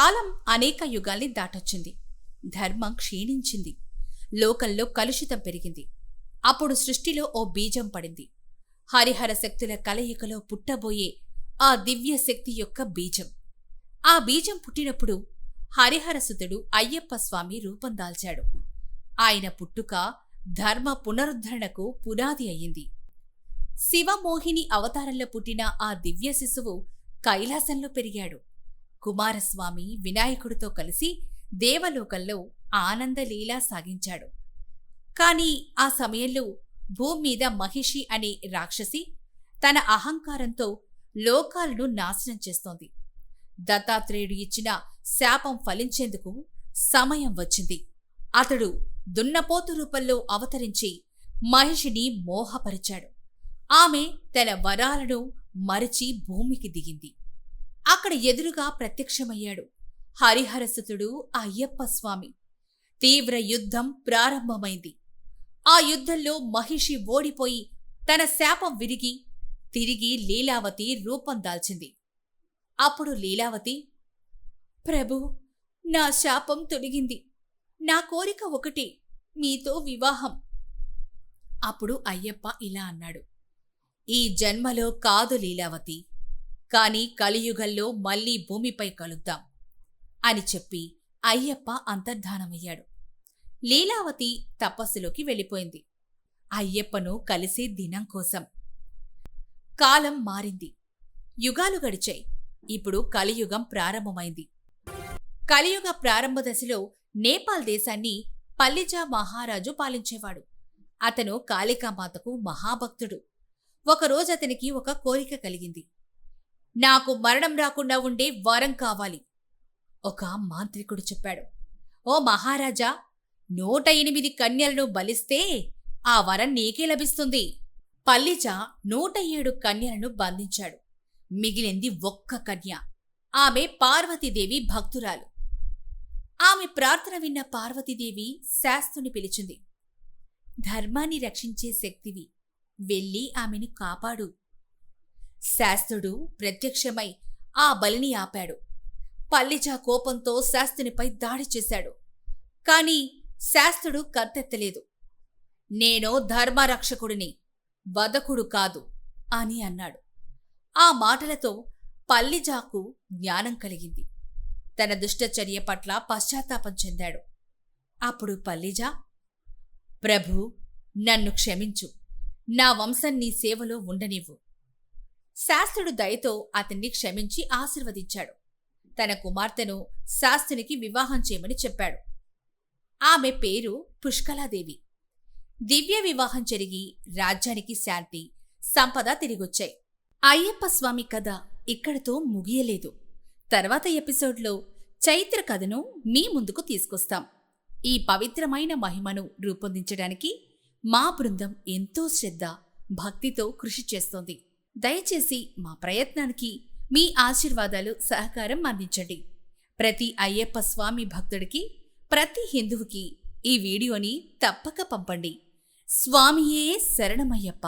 కాలం అనేక యుగాల్ని దాటొచ్చింది. ధర్మం క్షీణించింది. లోకంలో కలుషితం పెరిగింది. అప్పుడు సృష్టిలో ఓ బీజం పడింది. హరిహర శక్తుల కలయికలో పుట్టబోయే ఆ దివ్య శక్తి యొక్క బీజం. ఆ బీజం పుట్టినప్పుడు హరిహరసుతుడు అయ్యప్ప స్వామి రూపం దాల్చాడు. ఆయన పుట్టుక ధర్మ పునరుద్ధరణకు పునాది అయ్యింది. శివమోహిని అవతారంలో పుట్టిన ఆ దివ్య శిశువు కైలాసంలో పెరిగాడు. కుమారస్వామి వినాయకుడితో కలిసి దేవలోకంలో ఆనందలీలా సాగించాడు. కాని ఆ సమయంలో భూమి మీద మహిషి అనే రాక్షసి తన అహంకారంతో లోకాలను నాశనం చేస్తోంది. దత్తాత్రేయుడు ఇచ్చిన శాపం ఫలించేందుకు సమయం వచ్చింది. అతడు దున్నపోతు రూపంలో అవతరించి మహిషిని మోహపరిచాడు. ఆమె తన వరాలను మరిచి భూమికి దిగింది. అక్కడ ఎదురుగా ప్రత్యక్షమయ్యాడు. హరిహరసుతుడు అయ్యప్ప స్వామి. తీవ్ర యుద్ధం ప్రారంభమైంది. ఆ యుద్ధంలో మహిషి ఓడిపోయి తన శాపం విరిగి తిరిగి లీలావతి రూపం దాల్చింది. అప్పుడు లీలావతి ప్రభు నా శాపం తొలగింది. నా కోరిక ఒకటి మీతో వివాహం. అప్పుడు అయ్యప్ప ఇలా అన్నాడు ఈ జన్మలో కాదు లీలావతి. కాని కలియుగంలో మళ్ళీ భూమిపై కలుద్దాం అని చెప్పి అయ్యప్ప అంతర్ధానమయ్యాడు. లీలావతి తపస్సులోకి వెళ్ళిపోయింది. అయ్యప్పను కలిసే దినం కోసం. కాలం మారింది. యుగాలు గడిచాయి. ఇప్పుడు కలియుగం ప్రారంభమైంది. కలియుగ ప్రారంభ దశలో నేపాల్ దేశాన్ని పల్లిజా మహారాజు పాలించేవాడు. అతను కాళికామాతకు మహాభక్తుడు. ఒకరోజు అతనికి ఒక కోరిక కలిగింది. నాకు మరణం రాకుండా ఉండే వరం కావాలి. ఒక మాంత్రికుడు చెప్పాడు ఓ మహారాజా నూట ఎనిమిది కన్యలను బలిస్తే ఆ వరం నీకే లభిస్తుంది. పల్లిజ నూట ఏడు కన్యలను బంధించాడు. మిగిలింది ఒక్క కన్య. ఆమె పార్వతీదేవి భక్తురాలు. ఆమె ప్రార్థన విన్న పార్వతీదేవి శాస్తుని పిలిచింది ధర్మాన్ని రక్షించే శక్తివి వెళ్ళి ఆమెను కాపాడు. శాస్త్రుడు ప్రత్యక్షమై ఆ బలిని ఆపాడు. పల్లిజా కోపంతో శాస్త్రునిపై దాడి చేశాడు. కాని శాస్త్రుడు కత్తెత్తలేదు నేనో ధర్మరక్షకుడిని వదకుడు కాదు అని అన్నాడు. ఆ మాటలతో పల్లిజాకు జ్ఞానం కలిగింది. తన దుష్టచర్య పట్ల పశ్చాత్తాపం చెందాడు. అప్పుడు పల్లిజా ప్రభు నన్ను క్షమించు. నా వంశం నీ సేవలో ఉండనివ్వు. శాస్త్రుడు దయతో అతన్ని క్షమించి ఆశీర్వదించాడు. తన కుమార్తెను శాస్త్రునికి వివాహం చేయమని చెప్పాడు. ఆమె పేరు పుష్కలాదేవి. దివ్య వివాహం జరిగి రాజ్యానికి శాంతి సంపద తిరిగొచ్చాయి. అయ్యప్ప స్వామి కథ ఇక్కడితో ముగియలేదు. తర్వాత ఎపిసోడ్లో చైత్ర కథను మీ ముందుకు తీసుకొస్తాం. ఈ పవిత్రమైన మహిమను రూపొందించడానికి మా బృందం ఎంతో శ్రద్ధ భక్తితో కృషి చేస్తోంది. దయచేసి మా ప్రయత్నానికి మీ ఆశీర్వాదాలు సహకారం అందించండి. ప్రతి అయ్యప్ప స్వామి భక్తుడికి ప్రతి హిందువుకి ఈ వీడియోని తప్పక పంపండి. స్వామియే శరణమయ్యప్ప!